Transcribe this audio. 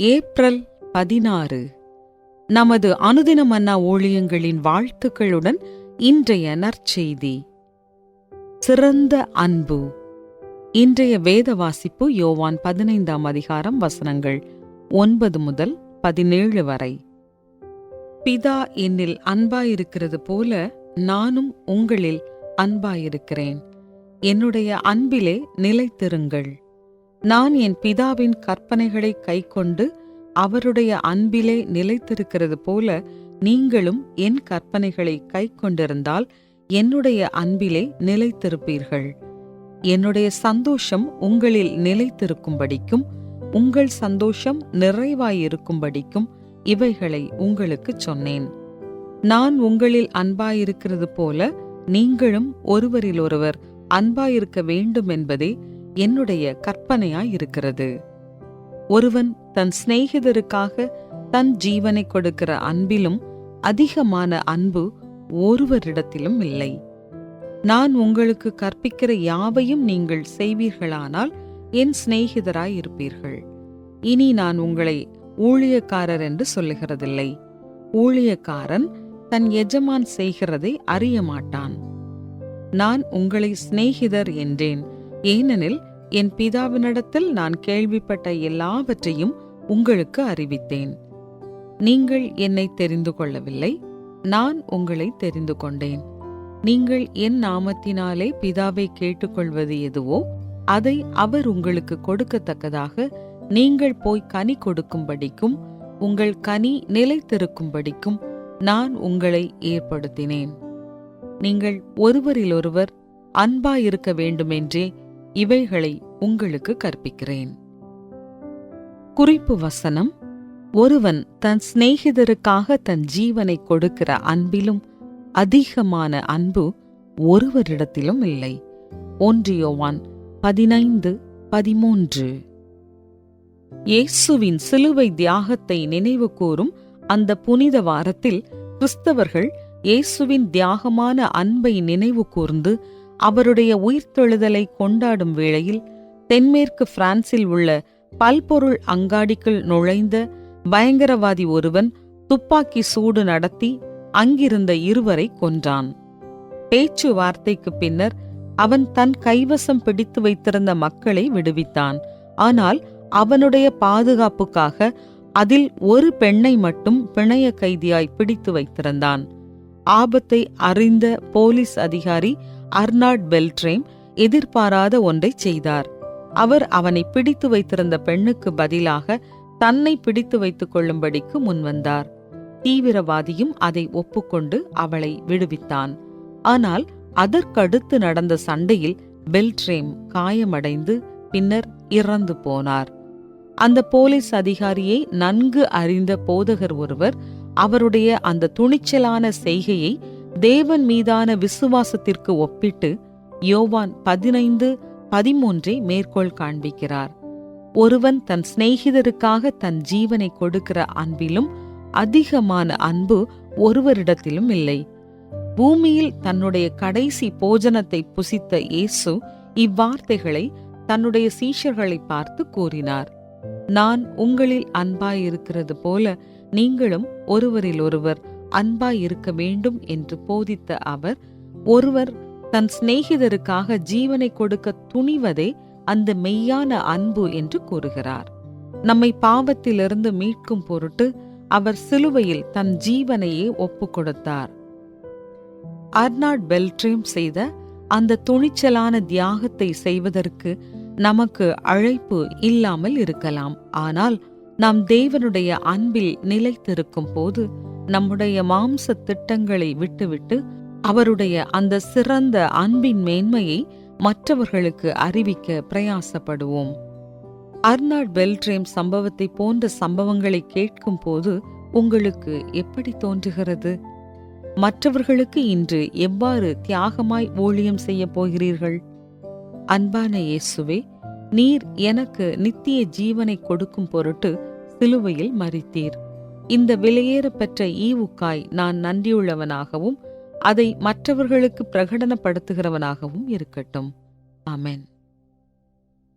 April பதினாறு. நமது அனுதின மன்னா ஊழியங்களின் வாழ்த்துக்களுடன் இன்றைய நற்செய்தி. சிறந்த அன்பு. இன்றைய வேத வாசிப்பு யோவான் பதினைந்தாம் அதிகாரம் வசனங்கள் ஒன்பது முதல் பதினேழு வரை. பிதா என்னில் அன்பாயிருக்கிறது போல நானும் உங்களில் அன்பாயிருக்கிறேன். என்னுடைய அன்பிலே நிலைத்திருங்கள். நான் என் பிதாவின் கற்பனைகளை கைக்கொண்டு அவருடைய அன்பிலே நிலைத்திருக்கிறது போல நீங்களும் என் கற்பனைகளை கைக்கொண்டிருந்தால் என்னுடைய அன்பிலே நிலைத்திருப்பீர்கள். என்னுடைய சந்தோஷம் உங்களில் நிலைத்திருக்கும்படிக்கும் உங்கள் சந்தோஷம் நிறைவாயிருக்கும்படிக்கும் இவைகளை உங்களுக்கு சொன்னேன். நான் உங்களில் அன்பாயிருக்கிறது போல நீங்களும் ஒருவரிலொருவர் அன்பாயிருக்க வேண்டும் என்பதே என்னுடைய கற்பனையாயிருக்கிறது. ஒருவன் தன் சிநேகிதருக்காக தன் ஜீவனை கொடுக்கிற அன்பிலும் அதிகமான அன்பு ஒருவரிடத்திலும் இல்லை. நான் உங்களுக்கு கற்பிக்கிற யாவையும் நீங்கள் செய்வீர்களானால் என் சிநேகிதராய் இருப்பீர்கள் இனி நான் உங்களை ஊழியக்காரர் என்று சொல்லுகிறதில்லை. ஊழியக்காரன் தன் எஜமான் செய்கிறதை அறிய மாட்டான் நான் உங்களை சிநேகிதர் என்றேன். ஏனெனில் என் பிதாவினிடத்தில் நான் கேள்விப்பட்ட எல்லாவற்றையும் உங்களுக்கு அறிவித்தேன். நீங்கள் என்னை தெரிந்து கொள்ளவில்லை நான் உங்களை தெரிந்து கொண்டேன். நீங்கள் என் நாமத்தினாலே பிதாவை கேட்டுக்கொள்வது எதுவோ அதை அவர் உங்களுக்கு கொடுக்கத்தக்கதாக நீங்கள் போய் கனி கொடுக்கும்படிக்கும் உங்கள் கனி நிலைத்திருக்கும்படிக்கும் நான் உங்களை ஏற்படுத்தினேன். நீங்கள் ஒருவரிலொருவர் அன்பாயிருக்க வேண்டுமென்றே இவைகளை உங்களுக்கு கற்பிக்கிறேன். குறிப்பு வசனம் ஒருவன் தன் சிநேகிதருக்காக தன் ஜீவனை கொடுக்கிற அன்பிலும் அதிகமான அன்பு ஒருவரிடத்திலும் இல்லை. ஒன்றியோவான் பதினைந்து பதிமூன்று. இயேசுவின் சிலுவை தியாகத்தை நினைவு கூறும் அந்த புனித வாரத்தில் கிறிஸ்தவர்கள் இயேசுவின் தியாகமான அன்பை நினைவு கூர்ந்து அவருடைய உயிர்த்தெழுதலை கொண்டாடும் வேளையில் தென்மேற்கு பிரான்சில் உள்ள பல்பொருள் அங்காடிக்குள் நுழைந்த பயங்கரவாதி ஒருவன் துப்பாக்கி சூடு நடத்தி அங்கிருந்த இருவரை கொன்றான். பேச்சுவார்த்தைக்கு பின்னர் அவன் தன் கைவசம் பிடித்து வைத்திருந்த மக்களை விடுவித்தான். ஆனால் அவனுடைய பாதுகாப்புக்காக அதில் ஒரு பெண்ணை மட்டும் பிணைய கைதியாய் பிடித்து வைத்திருந்தான். ஆபத்தை அறிந்த போலீஸ் அதிகாரி அர்னாட் பெல்ட்ரேம் எதிர்பாராத ஒன்றை செய்தார். அவர் அவனை பிடித்து வைத்திருந்த பெண்ணுக்கு பதிலாக தன்னை பிடித்து வைத்துக் கொள்ளும்படிக்கு முன்வந்தார் தீவிரவாதியும் அதை ஒப்புக்கொண்டு அவளை விடுவித்தான். ஆனால் அதற்கடுத்து நடந்த சண்டையில் பெல்ட்ரேம் காயமடைந்து பின்னர் இறந்து போனார். அந்த போலீஸ் அதிகாரியை நன்கு அறிந்த போதகர் ஒருவர் அவருடைய அந்த துணிச்சலான செய்கையை தேவன் மீதான விசுவாசத்திற்கு ஒப்பிட்டு யோவான் பதினைந்து பதிமூன்றை மேற்கோள் காண்பிக்கிறார். ஒருவன் தன் சிநேகிதருக்காக தன் ஜீவனை கொடுக்கிற அன்பிலும் அதிகமான அன்பு ஒருவரிடத்திலும் இல்லை. பூமியில் தன்னுடைய கடைசி போஜனத்தை புசித்த இயேசு இவ்வார்த்தைகளை தன்னுடைய சீஷர்களை பார்த்து கூறினார். நான் உங்களில் அன்பாயிருக்கிறது போல நீங்களும் ஒருவரில் ஒருவர் அன்பாயிருக்க வேண்டும் என்று போதித்த அவர் ஒருவர் தன் சிநேகிதருக்காக ஜீவனை கொடுக்க துணிவதே அந்த மெய்யான அன்பு என்று கூறுகிறார். நம்மை பாவத்திலிருந்து மீட்கும் பொருட்டு அவர் சிலுவையில் தன் ஜீவனையே ஒப்பு கொடுத்தார். அர்னாட் பெல்ட்ரீம் செய்த அந்த துணிச்சலான தியாகத்தை செய்வதற்கு நமக்கு அழைப்பு இல்லாமல் இருக்கலாம். ஆனால் நாம் தேவனுடைய அன்பில் நிலைத்திருக்கும் போது நம்முடைய மாம்ச திட்டங்களை விட்டுவிட்டு அவருடைய அந்த சிறந்த அன்பின் மேன்மையை மற்றவர்களுக்கு அறிவிக்க பிரயாசப்படுவோம். அர்னாட் பெல்ட்ரேம் சம்பவத்தை போன்ற சம்பவங்களை கேட்கும் போது உங்களுக்கு எப்படி தோன்றுகிறது? மற்றவர்களுக்கு இன்று எவ்வாறு தியாகமாய் ஊழியம் செய்ய போகிறீர்கள்? அன்பான இயேசுவே நீர் எனக்கு நித்திய ஜீவனை கொடுக்கும் பொருட்டு சிலுவையில் மறித்தீர் இந்த விலையேற பெற்ற ஈவுக்காய் நான் நன்றியுள்ளவனாகவும் அதை மற்றவர்களுக்கு பிரகடனப்படுத்துகிறவனாகவும் இருக்கட்டும். ஆமென்.